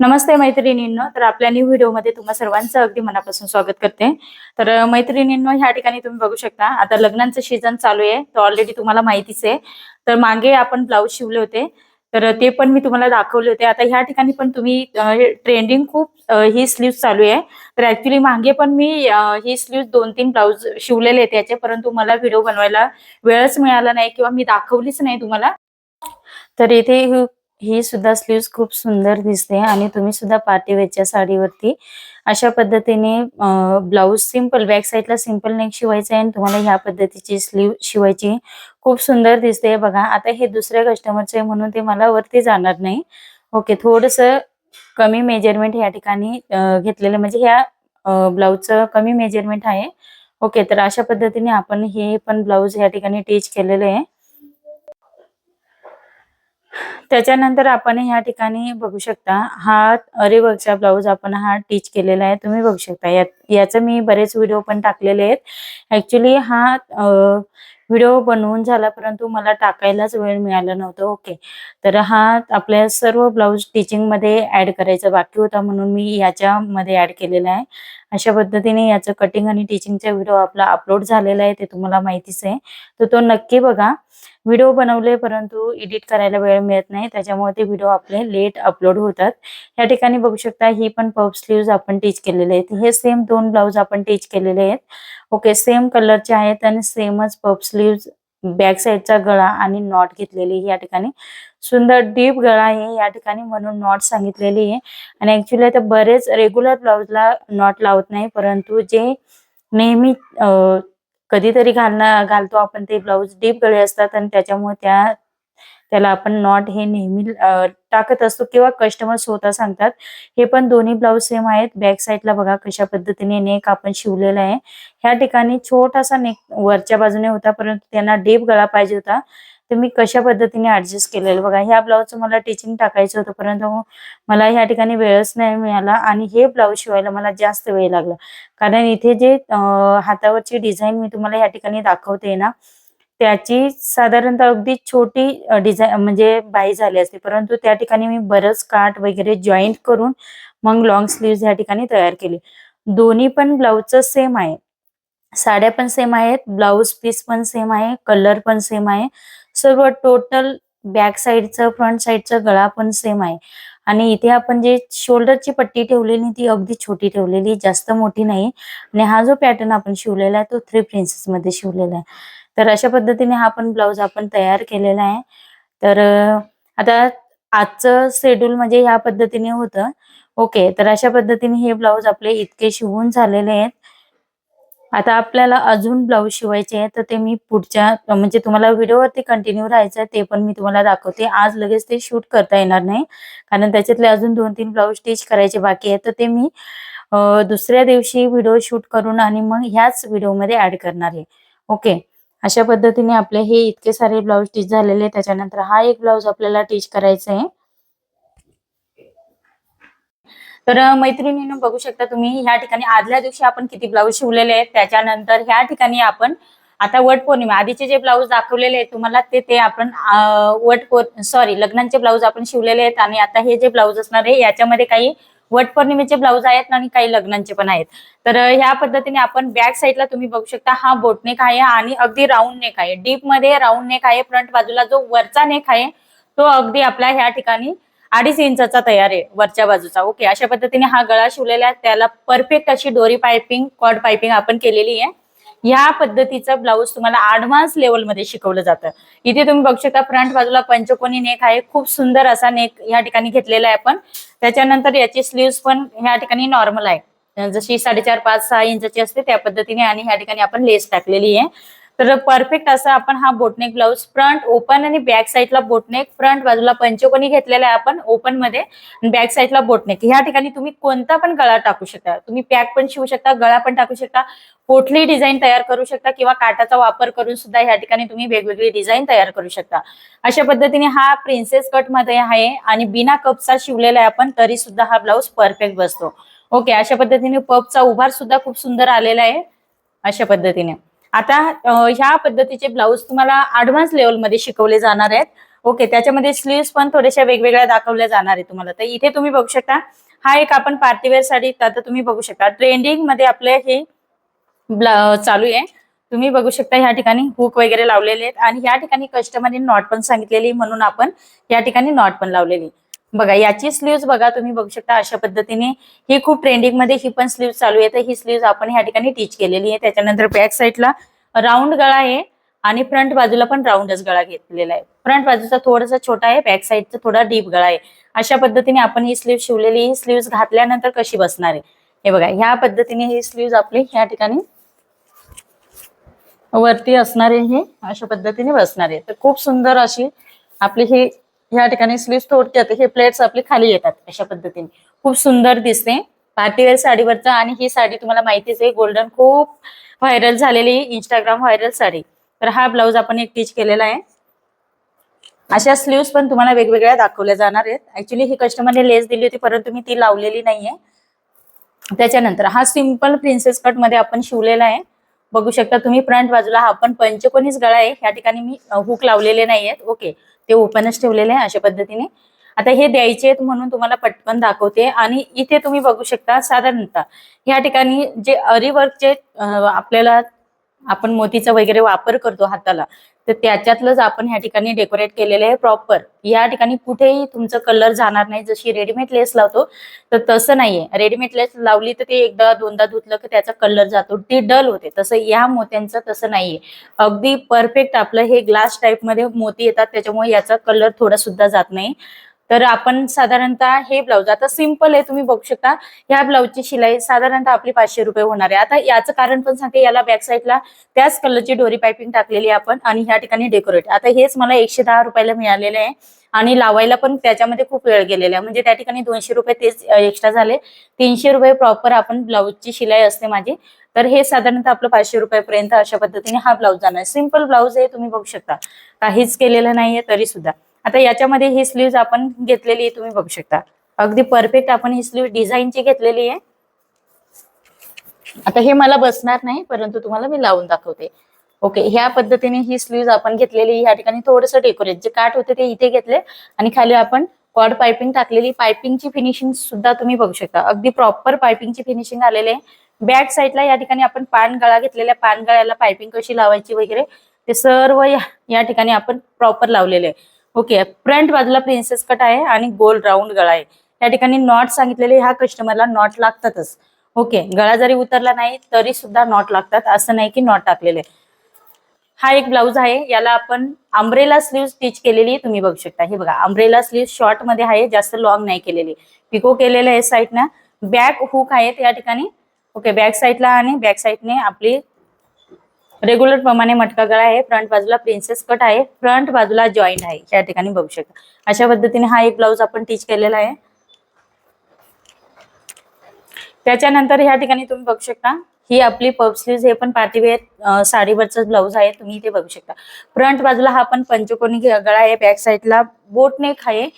नमस्ते मैत्रिणींनो. तर आपल्या न्यू व्हिडिओमध्ये तुम्हा सर्वांचं अगदी मनापासून स्वागत करते. तर मैत्रिणींनो ह्या ठिकाणी तुम्ही बघू शकता आता लग्नांचं सीझन चालू आहे. तर ऑलरेडी तुम्हाला माहितीच आहे. तर मागे आपण ब्लाऊज शिवले होते. तर ते पण मी तुम्हाला दाखवले होते. आता ह्या ठिकाणी पण तुम्ही ट्रेंडिंग खूप ही स्लीव्ह चालू आहे. तर ऍक्च्युली मागे पण मी ही स्लीव्ह दोन तीन ब्लाऊज शिवलेले आहेत त्याचे परंतु मला व्हिडिओ बनवायला वेळच मिळाला नाही किंवा मी दाखवलीच नाही तुम्हाला. तर इथे ही- सुद्धा स्लीव्स खूप सुंदर दिसते आणि तुम्ही सुद्धा पार्टी वेअरच्या साडीवरती अशा पद्धतीने ब्लाऊज सिंपल बॅक साईडला सिंपल नेक शिवायचं आहे आणि तुम्हाला ह्या पद्धतीची स्लीव शिवायची खूप सुंदर दिसते. बघा आता हे दुसऱ्या कस्टमरचे आहे म्हणून ते मला वरती जाणार नाही. ओके थोडस कमी मेजरमेंट या ठिकाणी घेतलेलं म्हणजे ह्या ब्लाऊजचं कमी मेजरमेंट आहे. ओके तर अशा पद्धतीने आपण हे पण ब्लाऊज या ठिकाणी टीच केलेलं आहे. त्याच्यानंतर आपण ह्या ठिकाणी बघू शकता हा अरेवर्कचा ब्लाऊज आपण हा टीच केलेला आहे तुम्ही बघू शकता. यात याचं मी बरेच व्हिडिओ पण टाकलेले आहेत. ऍक्च्युली हा व्हिडिओ बनवून झाला परंतु मला टाकायलाच वेळ मिळाला नव्हता. ओके तर हा आपल्या सर्व ब्लाऊज टीचिंगमध्ये ऍड करायचा बाकी होता म्हणून मी याच्यामध्ये ऍड केलेला आहे. अशा पद्धतीने याचं कटिंग आणि टिचिंगचा व्हिडिओ आपला अपलोड झालेला आहे ते तुम्हाला माहितीच आहे. तर तो नक्की बघा. व्हिडिओ बनवले परंतु एडिट करायला वेळ मिळत नाही. त्याच्यामुळे ते व्हिडिओ आपले लेट अपलोड होतात. या ठिकाणी बघू शकता ही पण पफ स्लीव्ज आपण टीच केलेले आहेत. हे सेम दोन ब्लाऊज आपण टीच केलेले आहेत. ओके सेम कलरचे आहेत आणि सेमच पफ स्लीव्ज बॅक साईडचा गळा आणि नॉट घेतलेली या ठिकाणी. सुंदर डीप गळा आहे या ठिकाणी म्हणून नॉट सांगितलेली आहे. आणि ऍक्च्युली आता बरेच रेग्युलर ब्लाऊजला नॉट लावत नाही परंतु जे नेहमी कधीतरी घालणं घालतो आपण ते ब्लाऊज डीप गळे असतात आणि त्याच्यामुळे त्या त्याला आपण नॉट हे नेहमी टाकत असतो किंवा कस्टमर स्वतः सांगतात. हे पण दोन्ही ब्लाऊज सेम आहेत. बॅक साईडला बघा कशा पद्धतीने नेक आपण शिवलेला आहे. ह्या ठिकाणी छोटासा नेक वरच्या बाजूने होता परंतु त्यांना डीप गळा पाहिजे होता. तर मी कशा पद्धतीने ऍडजस्ट केलेलं? बघा ह्या ब्लाऊजचं मला टिचिंग टाकायचं होतं परंतु मला ह्या ठिकाणी वेळच नाही मिळाला आणि हे ब्लाऊज शिवायला मला जास्त वेळ लागला. कारण इथे जे हातावरची डिझाईन मी तुम्हाला या ठिकाणी दाखवते ना त्याची साधारणतः अगदी छोटी डिझाईन म्हणजे बाई झाली असते. परंतु त्या ठिकाणी मी बरंच काठ वगैरे जॉईंट करून मग लॉंग स्लीव्ह या ठिकाणी तयार केली. दोन्ही पण ब्लाऊजचं सेम आहे. साड्या पण सेम आहेत ब्लाऊज पीस पण सेम आहे कलर पण सेम आहे. सर्व टोटल बॅक साईडचं फ्रंट साईडचं गळा पण सेम आहे. आणि इथे आपण जे शोल्डरची पट्टी ठेवलेली ती अगदी छोटी ठेवलेली जास्त मोठी नाही. आणि हा जो पॅटर्न आपण शिवलेला आहे तो थ्री प्रिन्सेस मध्ये शिवलेला आहे. तर अशा पद्धतीने हा पण ब्लाऊज आपण तयार केलेला आहे. तर आता आजचं शेड्यूल म्हणजे ह्या पद्धतीने होतं. ओके तर अशा पद्धतीने हे ब्लाऊज आपले इतके शिवून झालेले आहेत. आता आपल्याला अजून ब्लाऊज शिवायचे आहे तर ते मी पुढच्या म्हणजे तुम्हाला व्हिडिओवरती कंटिन्यू राहायचं आहे ते पण मी तुम्हाला दाखवते. आज लगेच ते शूट करता येणार नाही कारण त्याच्यातले अजून दोन तीन ब्लाऊज स्टिच करायचे बाकी आहे तर ते मी दुसऱ्या दिवशी व्हिडिओ शूट करून आणि मग ह्याच व्हिडिओमध्ये ऍड करणार आहे. ओके अशा पद्धतीने आपले हे इतके सारे ब्लाऊज स्टिच झालेले त्याच्यानंतर हा एक ब्लाऊज आपल्याला टीच करायचा आहे. तर मैत्रिणीनं बघू शकता तुम्ही ह्या ठिकाणी आदल्या दिवशी आपण किती ब्लाऊज शिवलेले आहेत त्याच्यानंतर ह्या ठिकाणी आपण आता वट पौर्णिमा आधीचे जे ब्लाऊज दाखवलेले आहेत तुम्हाला ते ते आपण वट सॉरी लग्नांचे ब्लाऊज आपण शिवलेले आहेत आणि आता हे जे ब्लाऊज असणार आहे याच्यामध्ये काही वट पौर्णिमेचे ब्लाऊज आहेत आणि काही लग्नांचे पण आहेत. तर ह्या पद्धतीने आपण बॅक साईडला तुम्ही बघू शकता हा बोटनेक आहे आणि अगदी राऊंड नेक आहे. डीपमध्ये राऊंड नेक आहे फ्रंट बाजूला जो वरचा नेक आहे तो अगदी आपल्या ह्या ठिकाणी अडीच इंचाचा तयार आहे वरच्या बाजूचा. ओके अशा पद्धतीने हा गळा शिवलेला आहे. त्याला परफेक्ट अशी डोरी पायपिंग कॉड पायपिंग आपण केलेली आहे. या पद्धतीचं ब्लाऊज तुम्हाला ऍडव्हान्स लेवलमध्ये शिकवलं जातं. इथे तुम्ही बघू शकता फ्रंट बाजूला पंचकोनी नेक आहे. खूप सुंदर असा नेक या ठिकाणी घेतलेला आहे आपण. त्याच्यानंतर याची स्लीव्स पण ह्या ठिकाणी नॉर्मल आहे. जशी साडेचार पाच सहा इंचाची असते त्या पद्धतीने आणि ह्या ठिकाणी आपण लेस टाकलेली आहे. तर परफेक्ट असं आपण हा बोटनेक ब्लाऊज फ्रंट ओपन आणि बॅक साईडला बोटनेक फ्रंट बाजूला पंचकोनी घेतलेला आहे आपण ओपनमध्ये बॅक साईडला बोटनेक ह्या ठिकाणी तुम्ही कोणता पण गळा टाकू शकता. तुम्ही पॅक पण शिवू शकता गळा पण टाकू शकता कुठली डिझाईन तयार करू शकता किंवा काटाचा वापर करून सुद्धा ह्या ठिकाणी तुम्ही वेगवेगळी डिझाईन तयार करू शकता. अशा पद्धतीने हा प्रिन्सेस कटमध्ये आहे आणि बिना कपचा शिवलेला आहे आपण तरी सुद्धा हा ब्लाऊज परफेक्ट बसतो. ओके अशा पद्धतीने पपचा उभार सुद्धा खूप सुंदर आलेला आहे. अशा पद्धतीने. आता ह्या पद्धतीचे ब्लाऊज तुम्हाला ऍडव्हान्स लेवलमध्ये शिकवले जाणार आहेत. ओके त्याच्यामध्ये स्लीव्स पण थोड्याशा वेगवेगळ्या दाखवल्या जाणार आहे तुम्हाला. तर इथे तुम्ही बघू शकता हा एक आपण पार्टीवेअर साडी आता तुम्ही बघू शकता. ट्रेंडिंगमध्ये आपले हे चालू आहे. तुम्ही बघू शकता ह्या ठिकाणी हुक वगैरे लावलेले आहेत. आणि ह्या ठिकाणी कस्टमरने नॉट पण सांगितलेली म्हणून आपण या ठिकाणी नॉट पण लावलेली बघा याची स्लीव्ह बघा तुम्ही बघू शकता अशा पद्धतीने. ही खूप ट्रेंडिंगमध्ये ही पण स्लीव्ह चालू आहे. तर ही स्लीव्ह आपण ह्या ठिकाणी टीच केलेली आहे. त्याच्यानंतर बॅक साईडला राऊंड गळा आहे आणि फ्रंट बाजूला पण राऊंडच गळा घेतलेला आहे. फ्रंट बाजूचा थोडासा छोटा आहे बॅक साईडचा थोडा डीप गळा आहे. अशा पद्धतीने आपण ही स्लीव्ह शिवलेली ही स्लीव्ह घातल्यानंतर कशी बसणार आहे? हे बघा ह्या पद्धतीने ही स्लीव्ह आपली ह्या ठिकाणी वरती असणारे हे अशा पद्धतीने बसणार आहे. तर खूप सुंदर अशी आपली ही ह्या ठिकाणी स्लीव्ह थोडक्यात हे प्लेट्स आपले खाली येतात अशा पद्धतीने. खूप सुंदर दिसते. पार्टीवेअर साडीवरचं आणि ही साडी तुम्हाला माहितीच आहे गोल्डन खूप व्हायरल झालेली इंस्टाग्राम व्हायरल साडी. तर हा ब्लाऊज आपण एक टीच केलेला आहे. अशा स्लीव्स पण तुम्हाला वेगवेगळ्या दाखवल्या जाणार आहेत. ऍक्च्युली ही कस्टमरने लेस दिली होती परंतु मी ती लावलेली नाहीये. त्याच्यानंतर हा सिंपल प्रिन्सेस कटमध्ये आपण शिवलेला आहे. बघू शकता तुम्ही फ्रंट बाजूला हा पण पंचकोनीच गळा आहे. या ठिकाणी मी हुक लावलेले नाहीयेत. ओके ते ओपनच ठेवलेले आहे अशा पद्धतीने. आता हे द्यायचे आहेत म्हणून तुम्हाला पटकन दाखवते आणि इथे तुम्ही बघू शकता साधारणतः या ठिकाणी जे अरिवर्कचे आपल्याला आपण मोतीचा वगैरे वापर करतो हाताला तर त्याच्यातलंच आपण ह्या ठिकाणी डेकोरेट केलेलं आहे प्रॉपर या ठिकाणी कुठेही तुमचं कलर जाणार नाही. जशी रेडीमेड लेस लावतो तर तसं नाहीये. रेडीमेड लेस लावली तर ते एकदा दोनदा धुतलं की त्याचा कलर जातो. ती डल होते. तसं या मोत्यांचं तसं नाहीये. अगदी परफेक्ट आपलं हे ग्लास टाईपमध्ये मोती येतात. त्याच्यामुळे याचा कलर थोडा सुद्धा जात नाही. तर आपण साधारणतः हे ब्लाऊज आता सिंपल आहे तुम्ही बघू शकता. ह्या ब्लाऊजची शिलाई साधारणतः आपली पाचशे रुपये होणार आहे. आता याचं कारण पण सांगते याला बॅक साईडला त्याच कलरची डोरी पायपिंग टाकलेली आहे आपण आणि ह्या ठिकाणी डेकोरेट आता हेच मला एकशे दहा रुपयाला मिळालेलं आहे आणि लावायला पण त्याच्यामध्ये खूप वेळ गेलेला आहे. म्हणजे त्या ठिकाणी दोनशे रुपये तेच एक्स्ट्रा झाले. तीनशे रुपये प्रॉपर आपण ब्लाऊजची शिलाई असते माझी. तर हे साधारणतः आपलं पाचशे रुपयापर्यंत अशा पद्धतीने हा ब्लाऊज जाणार सिंपल ब्लाऊज आहे तुम्ही बघू शकता. काहीच केलेलं नाहीये तरी सुद्धा. आता याच्यामध्ये ही स्लीव्ह आपण घेतलेली आहे तुम्ही बघू शकता. अगदी परफेक्ट आपण ही स्लीव्ह डिझाईनची घेतलेली आहे. आता हे मला बसणार नाही परंतु तुम्हाला मी लावून दाखवते. ओके ह्या पद्धतीने ही स्लीव्ह आपण घेतलेली ह्या ठिकाणी थोडस डेकोरेट जे काट होते ते इथे घेतले आणि खाली आपण कॉड पायपिंग टाकलेली. पायपिंगची फिनिशिंग सुद्धा तुम्ही बघू शकता. अगदी प्रॉपर पायपिंगची फिनिशिंग आलेली आहे. बॅक साईडला या ठिकाणी आपण पानगळा घेतलेल्या पानगळ्याला पायपिंग कशी लावायची वगैरे ते सर्व या ठिकाणी आपण प्रॉपर लावलेले आहे. ओके फ्रंट बाजूला प्रिन्सेस कट आहे आणि गोल राऊंड गळा आहे. या ठिकाणी नॉट सांगितलेले ह्या कस्टमरला नॉट लागतातच. ओके गळा जरी उतरला नाही तरी सुद्धा नॉट लागतात. असं नाही की नॉट टाकलेले. हा एक ब्लाऊज आहे याला आपण आंब्रेला स्लीव स्टिच केलेली तुम्ही बघू शकता. हे बघा आंब्रेला स्लीव शॉर्टमध्ये आहे जास्त लॉंग नाही केलेली. पिको केलेलं आहे साईडनं बॅक हुक आहेत या ठिकाणी. ओके बॅक साईडला आणि बॅक साईडने आपली रेग्युलर प्रमाणे मटका गळा आहे. फ्रंट बाजूला प्रिन्सेस कट आहे. फ्रंट बाजूला जॉईंट आहे. या ठिकाणी बघू शकता. अशा पद्धतीने हा एक ब्लाऊज आपण टीच केलेला आहे. त्याच्यानंतर ह्या ठिकाणी तुम्ही बघू शकता. ही आपली पब स्लीव्ह हे पण पार्टीवेअर साडीवरचं ब्लाऊज आहे. तुम्ही इथे बघू शकता. फ्रंट बाजूला हा पण पंचकोनी गळा आहे. बॅक साईडला बोट नेक आहे.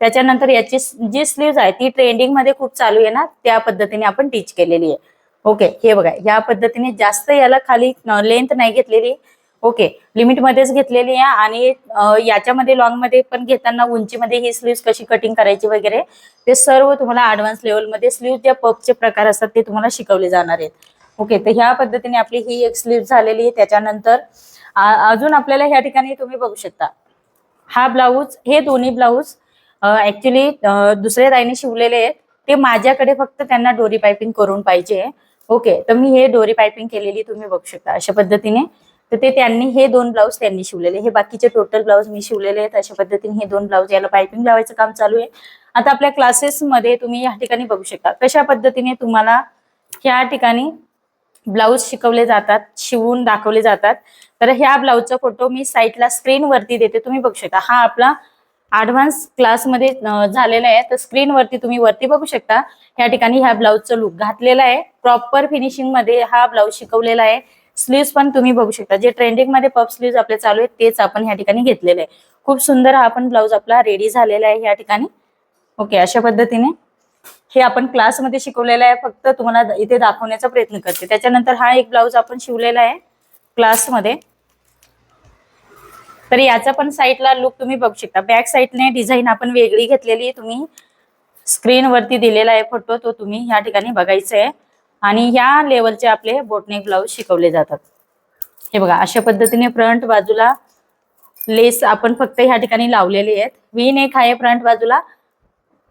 त्याच्यानंतर याची जी स्लीव्ह आहे ती ट्रेंडिंगमध्ये खूप चालू आहे ना त्या पद्धतीने आपण टीच केलेली आहे. ओके हे बघा या पद्धतीने जास्त याला खाली लेंथ नाही घेतलेली. ओके लिमिट मध्येच घेतलेली आहे आणि याच्यामध्ये लॉंगमध्ये पण घेताना उंचीमध्ये ही स्लीव्ह कशी कटिंग करायची वगैरे ते सर्व तुम्हाला ऍडव्हान्स लेवलमध्ये स्लीव्ह जे पपचे प्रकार असतात ते तुम्हाला शिकवले जाणार आहेत. ओके तर ह्या पद्धतीने आपली ही एक स्लीव्ह झालेली आहे. त्याच्यानंतर अजून आपल्याला ह्या ठिकाणी तुम्ही बघू शकता. हा ब्लाऊज हे दोन्ही ब्लाऊज ऍक्च्युली दुसऱ्या ताईने शिवलेले आहेत. ते माझ्याकडे फक्त त्यांना डोरी पायपिंग करून पाहिजे. ओके तर मी हे डोरी पायपिंग केलेली तुम्ही बघू शकता अशा पद्धतीने. तर ते त्यांनी हे दोन ब्लाऊज त्यांनी शिवलेले. हे बाकीचे टोटल ब्लाऊज मी शिवलेले आहेत. अशा पद्धतीने हे दोन ब्लाऊज याला पायपिंग लावायचं काम चालू आहे. आता आपल्या क्लासेसमध्ये तुम्ही या ठिकाणी बघू शकता कशा पद्धतीने तुम्हाला ह्या ठिकाणी ब्लाऊज शिकवले जातात शिवून दाखवले जातात. तर ह्या ब्लाऊजचा फोटो मी साईटला स्क्रीन वरती देते. तुम्ही बघू शकता. हा आपला ऍडव्हान्स क्लासमध्ये झालेला आहे. तर स्क्रीन वरती तुम्ही वरती बघू शकता. या ठिकाणी ह्या ब्लाऊजचा लुक घातलेला आहे. प्रॉपर फिनिशिंगमध्ये हा ब्लाऊज शिकवलेला आहे. स्लीव्ह पण तुम्ही बघू शकता. जे ट्रेंडिंगमध्ये पप स्लीव्ह आपले चालू आहेत तेच आपण ह्या ठिकाणी घेतलेले आहे. खूप सुंदर हा पण ब्लाऊज आपला रेडी झालेला आहे या ठिकाणी. ओके अशा पद्धतीने हे आपण क्लासमध्ये शिकवलेलं आहे. फक्त तुम्हाला इथे दाखवण्याचा प्रयत्न करते. त्याच्यानंतर हा एक ब्लाऊज आपण शिवलेला आहे क्लासमध्ये तर याचा पण साईडला लुक तुम्ही बघू शकता. बॅक साईडने डिझाईन आपण वेगळी घेतलेली आहे. तुम्ही स्क्रीनवरती दिलेला आहे फोटो तो तुम्ही या ठिकाणी बघायचा आहे. आणि या लेवलचे आपले बोटनेक ब्लाऊज शिकवले जातात. हे बघा अशा पद्धतीने फ्रंट बाजूला लेस आपण फक्त ह्या ठिकाणी लावलेले आहेत. वी नेक आहे फ्रंट बाजूला.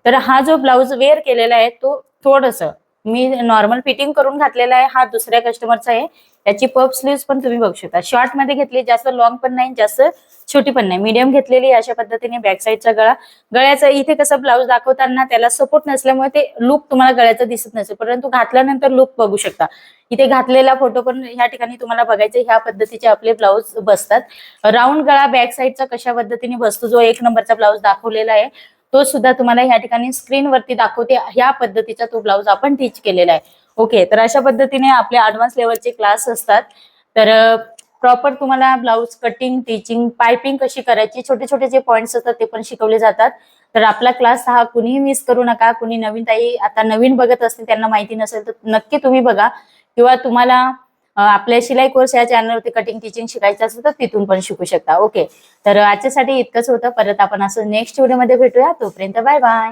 तर हा जो ब्लाऊज वेअर केलेला आहे तो थोडस मी नॉर्मल फिटिंग करून घातलेला आहे हा दुसऱ्या कस्टमरचा आहे. त्याची पप स्लीव्ह पण तुम्ही बघू शकता. शॉर्टमध्ये घेतली जास्त लॉंग पण नाही जास्त छोटी पण नाही. मीडियम घेतलेली अशा पद्धतीने बॅक साईडचा गळा. गळ्याचा इथे कसं ब्लाऊज दाखवताना त्याला सपोर्ट नसल्यामुळे ते लुक तुम्हाला गळ्याचा दिसत नसेल. परंतु घातल्यानंतर लुक बघू शकता. इथे घातलेला फोटो पण ह्या ठिकाणी तुम्हाला बघायचे ह्या पद्धतीचे आपले ब्लाऊज बसतात. राऊंड गळा बॅक साईडचा कशा पद्धतीने बसतो जो एक नंबरचा ब्लाऊज दाखवलेला आहे. तो सुद्धा तुम्हाला या ठिकाणी स्क्रीनवरती दाखवते. ह्या पद्धतीचा तो ब्लाऊज आपण टीच केलेला आहे. ओके तर अशा पद्धतीने आपले ऍडव्हान्स लेवलचे क्लास असतात. तर प्रॉपर तुम्हाला ब्लाऊज कटिंग टीचिंग पायपिंग कशी करायची छोटे छोटे जे पॉईंट्स असतात ते पण शिकवले जातात. तर आपला क्लास हा कुणीही मिस करू नका. कुणी नवीन ताई आता नवीन बघत असतील त्यांना माहिती नसेल तर नक्की तुम्ही बघा. किंवा तुम्हाला आपल्या शिलाई कोर्स या चॅनलवरती कटिंग टीचिंग शिकायचं असेल तर तिथून पण शिकू शकता. ओके तर आजच्यासाठी इतकंच होतं. परत आपण असं नेक्स्ट व्हिडिओमध्ये भेटूया. तोपर्यंत बाय बाय